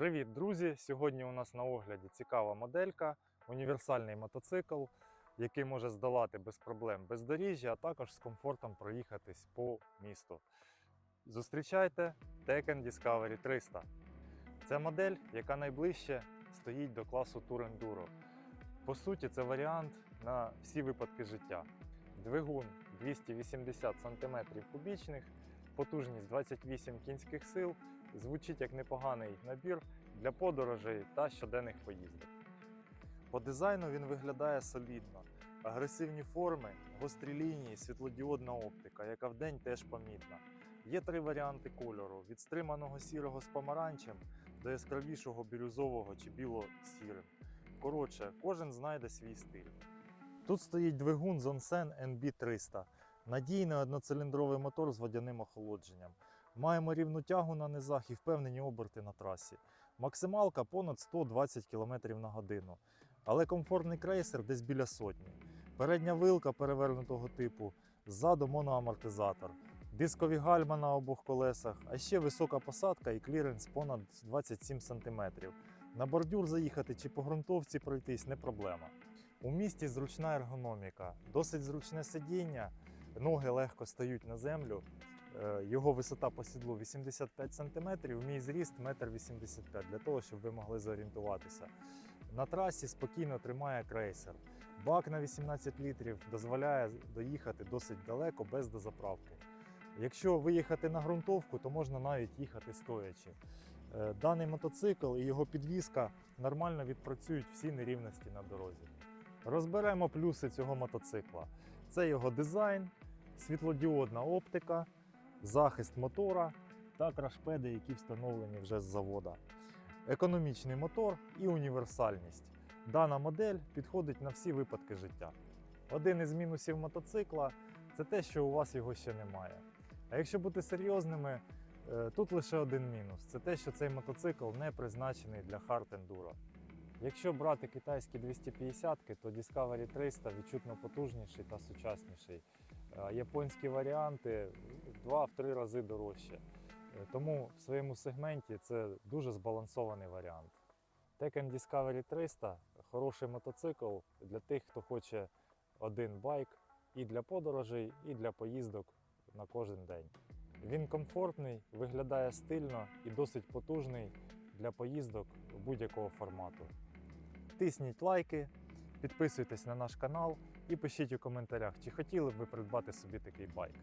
Привіт, друзі! Сьогодні у нас на огляді цікава моделька, універсальний мотоцикл, який може здолати без проблем бездоріжжя, а також з комфортом проїхатись по місту. Зустрічайте Tekken Discovery 300. Це модель, яка найближче стоїть до класу Tour Enduro. По суті, це варіант на всі випадки життя. Двигун 280 см кубічних, потужність 28 кінських сил, звучить як непоганий набір для подорожей та щоденних поїздок. По дизайну він виглядає солідно. Агресивні форми, гострі лінії, світлодіодна оптика, яка вдень теж помітна. Є три варіанти кольору: від стриманого сірого з помаранчем до яскравішого бірюзового чи біло-сірим. Коротше, кожен знайде свій стиль. Тут стоїть двигун Zonsen NB300, надійний одноциліндровий мотор з водяним охолодженням. Маємо рівну тягу на низах і впевнені оберти на трасі. Максималка понад 120 км на годину, але комфортний крейсер десь біля сотні. Передня вилка перевернутого типу, ззаду моноамортизатор, дискові гальма на обох колесах, а ще висока посадка і кліренс понад 27 см. На бордюр заїхати чи по ґрунтовці пройтись не проблема. У місті зручна ергономіка, досить зручне сидіння, ноги легко стають на землю. Е, Його висота по сідлу 85 см, мій зріст 1,85 м для того, щоб ви могли зорієнтуватися. На трасі спокійно тримає крейсер. Бак на 18 літрів дозволяє доїхати досить далеко без дозаправки. Якщо виїхати на ґрунтовку, то можна навіть їхати стоячи. Е, Даний мотоцикл і його підвізка нормально відпрацюють всі нерівності на дорозі. Розберемо плюси цього мотоцикла. Це його дизайн, світлодіодна оптика, захист мотора та крашпеди, які встановлені вже з завода. Економічний мотор і універсальність. Дана модель підходить на всі випадки життя. Один із мінусів мотоцикла це те, що у вас його ще немає. А якщо бути серйозними, е, тут лише один мінус: це те, що цей мотоцикл не призначений для хард ендуро. Якщо брати китайські 250-ки, то Discovery 300 відчутно потужніший та сучасніший. Японські варіанти в 2-3 рази дорожче. Е, Тому в своєму сегменті це дуже збалансований варіант. Tekken Discovery 300 хороший мотоцикл для тих, хто хоче один байк і для подорожей, і для поїздок на кожен день. Він комфортний, виглядає стильно і досить потужний для поїздок будь-якого формату. Тисніть лайки, підписуйтесь на наш канал і пишіть у коментарях, чи хотіли б ви придбати собі такий байк.